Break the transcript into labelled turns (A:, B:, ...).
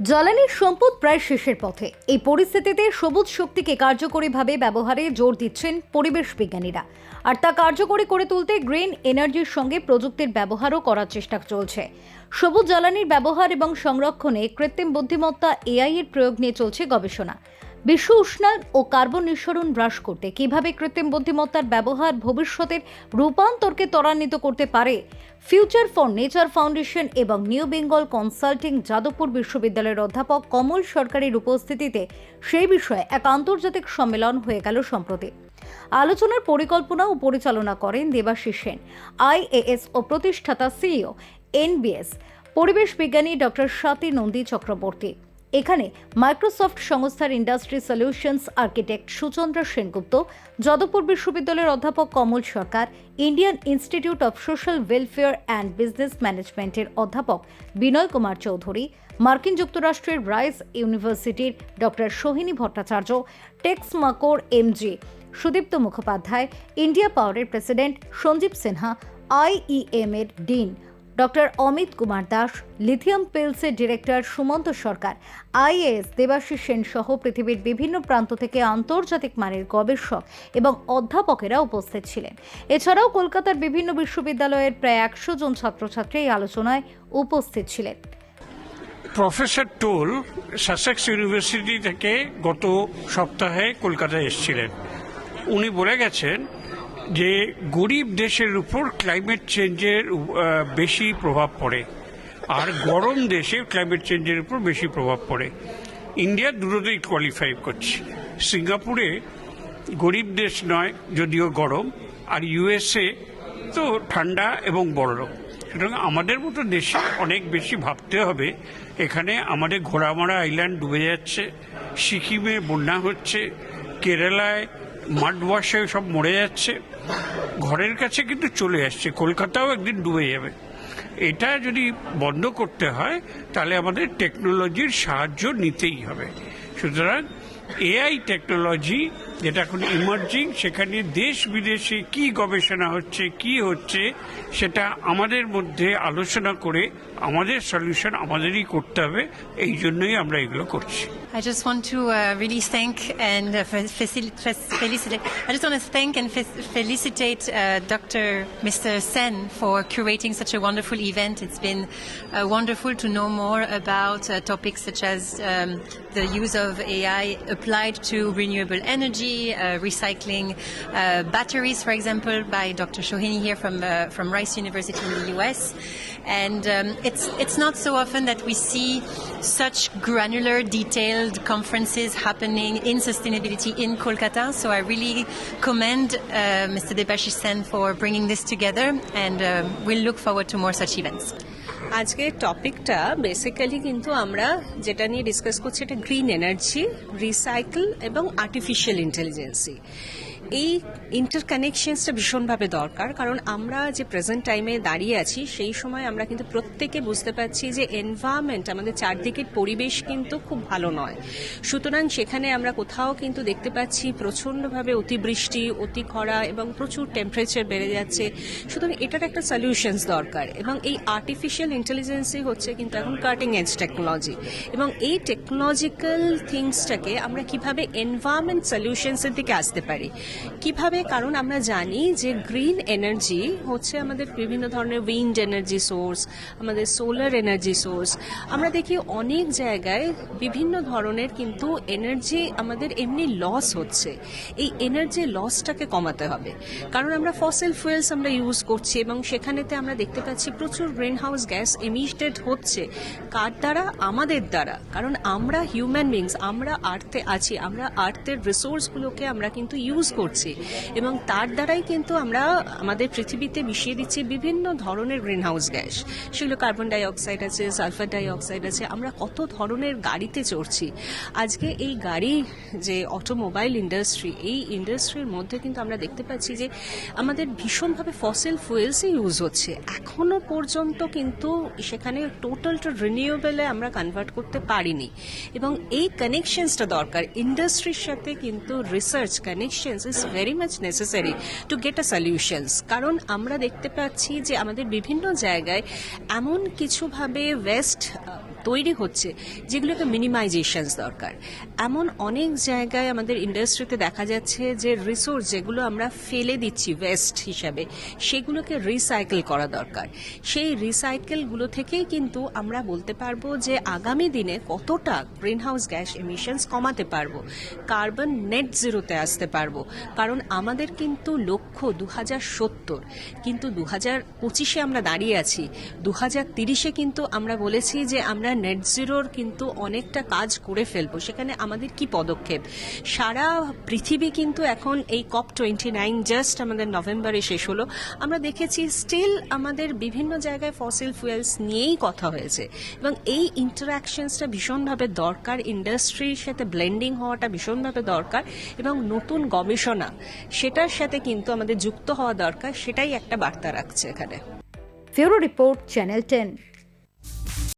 A: জ্বালানির সম্পদ প্রায় শেষের পথে। এই পরিস্থিতিতে সবুজ শক্তিকে কার্যকরীভাবে ব্যবহারে জোর দিচ্ছেন পরিবেশ বিজ্ঞানীরা। আর তা কার্যকরী করে তুলতে গ্রিন এনার্জির সঙ্গে প্রযুক্তির ব্যবহারও করার চেষ্টা চলছে। সবুজ জ্বালানির ব্যবহার এবং সংরক্ষণে কৃত্রিম বুদ্ধিমত্তা এআই এর প্রয়োগ নিয়ে চলছে গবেষণা। বিশ্ব উষ্ণায়ন ও কার্বন নিঃসরণ হ্রাস করতে কীভাবে কৃত্রিম বুদ্ধিমত্তার ব্যবহার ভবিষ্যতের রূপান্তরকে ত্বরান্বিত করতে পারে? ফিউচার ফর নেচার ফাউন্ডেশন এবং নিউ বেঙ্গল কনসাল্টিং যাদবপুর বিশ্ববিদ্যালয়ের অধ্যাপক কমল সরকারের উপস্থিতিতে সেই বিষয়ে এক আন্তর্জাতিক সম্মেলন হয়ে গেল সম্প্রতি। আলোচনার পরিকল্পনা ও পরিচালনা করেন দেবাশিস সেন আইএএস ও প্রতিষ্ঠাতা সিইও এনবিএস পরিবেশ বিজ্ঞানী ডক্টর স্বাতী নন্দী চক্রবর্তী। এখানে মাইক্রোসফট সংস্থার industry solutions architect Suchandra Sengupta, Jadavpur বিশ্ববিদ্যালয়ের অধ্যাপক Kamal Sarkar, Indian Institute of Social Welfare and Business ম্যানেজমেন্টের অধ্যাপক বিনয় কুমার চৌধুরী, মার্কিন যুক্তরাষ্ট্রের রাইস ইউনিভার্সিটির ডক্টর সোহিনী ভট্টাচার্য টেক্স মাকোর এমজি সুদীপ্ত মুখোপাধ্যায়, ইন্ডিয়া পাওয়ারের প্রেসিডেন্ট সঞ্জীব সিনহা আইইএম এর dean doctor Amit Kumar Das, lithium পিলসের director Sumanta Sarkar IAS Debashis Sen সহ পৃথিবীর বিভিন্ন প্রান্ত থেকে আন্তর্জাতিক মানের গবেষক এবং অধ্যাপকেরা উপস্থিত ছিলেন। এছাড়াও কলকাতার বিভিন্ন বিশ্ববিদ্যালয়ের প্রায় একশো জন ছাত্রছাত্রী এই আলোচনায় উপস্থিত ছিলেন।
B: প্রফেসর টোল সাসেক্স ইউনিভার্সিটি থেকে গত সপ্তাহে কলকাতায় এসেছিলেন। উনি বলে গেছেন যে গরিব দেশের উপর ক্লাইমেট চেঞ্জের বেশি প্রভাব পড়ে। আর গরম দেশে ক্লাইমেট চেঞ্জের উপর বেশি প্রভাব পড়ে। ইন্ডিয়া দুটোতেই কোয়ালিফাই করছে। সিঙ্গাপুরে গরিব দেশ নয়, যদিও গরম। আর ইউএসএ তো ঠান্ডা এবং বড়। সুতরাং আমাদের মতো দেশে অনেক বেশি ভাবতে হবে। এখানে আমাদের ঘোড়ামারা আইল্যান্ড ডুবে যাচ্ছে। সিকিমে বন্যা হচ্ছে। কেরালায় মাড ওয়াশে সব মরে যাচ্ছে। ঘরের কাছে কিন্তু চলে আসছে। কলকাতাও একদিন ডুবে যাবে। এটা যদি বন্ধ করতে হয়, তাহলে আমাদের টেকনোলজির সাহায্য নিতেই হবে। সুতরাং এআই টেকনোলজি যেটা এখন ইমার্জিং সেখানে দেশ বিদেশে কি গবেষণা হচ্ছে কি হচ্ছে সেটা আমাদের মধ্যে আলোচনা করে আমাদের সলিউশন আমাদেরই করতে হবে এই জন্যই আমরা এগুলো করছি
C: I just want to uh, really thank and uh, felicitate. I just want to thank and fe- felicitate uh, Dr. Mr. Sen for curating such a wonderful event. It's been uh, wonderful to know more about uh, topics such as um, the use of AI applied to renewable energy, uh, recycling uh, batteries, for example, by Dr. Shohini here from uh, from Rice University in the US. And um, it's it's not so often that we see such granular, detailed conferences happening in sustainability in Kolkata. So I really commend Mr. Debashish Sen for bringing this together, and um we'll look forward to more such events.
D: আজকের টপিকটা basically কিন্তু আমরা যেটা নিয়ে discuss করছি, এটা green energy recycle এবং artificial intelligence এই ইন্টারকানেকশনসটা ভীষণভাবে দরকার, কারণ আমরা যে প্রেজেন্ট টাইমে দাঁড়িয়ে আছি, সেই সময় আমরা কিন্তু প্রত্যেকে বুঝতে পারছি যে এনভায়রনমেন্ট আমাদের চারদিকের পরিবেশ কিন্তু খুব ভালো নয়। সুতরাং সেখানে আমরা কোথাও কিন্তু দেখতে পাচ্ছি প্রচণ্ডভাবে অতিবৃষ্টি, অতি খরা এবং প্রচুর টেম্পারেচার বেড়ে যাচ্ছে। সুতরাং এটার একটা সলিউশনস দরকার এবং এই আর্টিফিশিয়াল ইন্টেলিজেন্সই হচ্ছে কিন্তু এখন কাটিং এজ টেকনোলজি এবং এই টেকনোলজিক্যাল থিংসটাকে আমরা কীভাবে এনভায়রনমেন্ট সলিউশনসের দিকে আসতে পারি? কীভাবে? কারণ আমরা জানি যে গ্রিন এনার্জি হচ্ছে আমাদের বিভিন্ন ধরনের উইন্ড এনার্জি সোর্স আমাদের সোলার এনার্জি সোর্স আমরা দেখি অনেক জায়গায় বিভিন্ন ধরনের কিন্তু এনার্জি আমাদের এমনি লস হচ্ছে। এই এনার্জি লসটাকে কমাতে হবে। কারণ আমরা ফসিল ফুয়েলস আমরা ইউজ করছি এবং সেখানেতে আমরা দেখতে পাচ্ছি প্রচুর গ্রিন হাউস গ্যাস এমিটেড হচ্ছে। কার দ্বারা? আমাদের দ্বারা। কারণ আমরা হিউম্যান বিংস আমরা আর্থে আছি, আমরা আর্থের রিসোর্সগুলোকে আমরা কিন্তু ইউজ করছি। এবং তার দ্বারাই কিন্তু আমরা আমাদের পৃথিবীতে মিশিয়ে দিচ্ছি বিভিন্ন ধরনের গ্রিন হাউস গ্যাস। সেগুলো কার্বন ডাইঅক্সাইড আছে, সালফার ডাইঅক্সাইড আছে। আমরা কত ধরনের গাড়িতে চড়ছি। আজকে এই গাড়ি যে অটোমোবাইল ইন্ডাস্ট্রি, এই ইন্ডাস্ট্রির মধ্যে কিন্তু আমরা দেখতে পাচ্ছি যে আমাদের ভীষণভাবে ফসিল ফুয়েলসই ইউজ হচ্ছে। এখনও পর্যন্ত কিন্তু সেখানে টোটালটা রিনিউয়েবলে আমরা কনভার্ট করতে পারিনি। এবং এই কানেকশনসটা দরকার। ইন্ডাস্ট্রির সাথে কিন্তু research connections is very much necessary to get a solutions কারণ আমরা দেখতে পাচ্ছি যে আমাদের বিভিন্ন জায়গায় এমন কিছুভাবে ওয়েস্ট তৈরি হচ্ছে যেগুলোকে মিনিমাইজেশনস দরকার। এমন অনেক জায়গায় আমাদের ইন্ডাস্ট্রিতে দেখা যাচ্ছে যে রিসোর্স যেগুলো আমরা ফেলে দিচ্ছি ওয়েস্ট হিসাবে, সেগুলোকে রিসাইকেল করা দরকার। সেই রিসাইকেলগুলো থেকেই কিন্তু আমরা বলতে পারব যে আগামী দিনে কতটা গ্রিনহাউস গ্যাস এমিশনস কমাতে পারব কার্বন নেট জিরোতে আসতে পারব। কারণ আমাদের কিন্তু লক্ষ্য দু সত্তর, কিন্তু দু হাজার পঁচিশে আমরা দাঁড়িয়ে আছি দু হাজার তিরিশে কিন্তু আমরা বলেছি যে আমরা নেট জিরোর কিন্তু অনেকটা কাজ করে ফেলব। সেখানে আমাদের কি পদক্ষেপ? সারা পৃথিবী কিন্তু এখন এই কপ টোয়েন্টি নাইন জাস্ট আমাদের নভেম্বরে শেষ হলো। আমরা দেখেছি স্টিল আমাদের বিভিন্ন জায়গায় ফসিল ফুয়েলস নিয়েই কথা হয়েছে। এবং এই ইন্টারাকশনসটা ভীষণভাবে দরকার ইন্ডাস্ট্রির সাথে ব্লেন্ডিং হওয়াটা ভীষণভাবে দরকার এবং নতুন গবেষণা, সেটার সাথে কিন্তু আমাদের যুক্ত হওয়া দরকার, সেটাই একটা বার্তা রাখছে এখানে।
A: ফিউরো রিপোর্ট চ্যানেল টেন।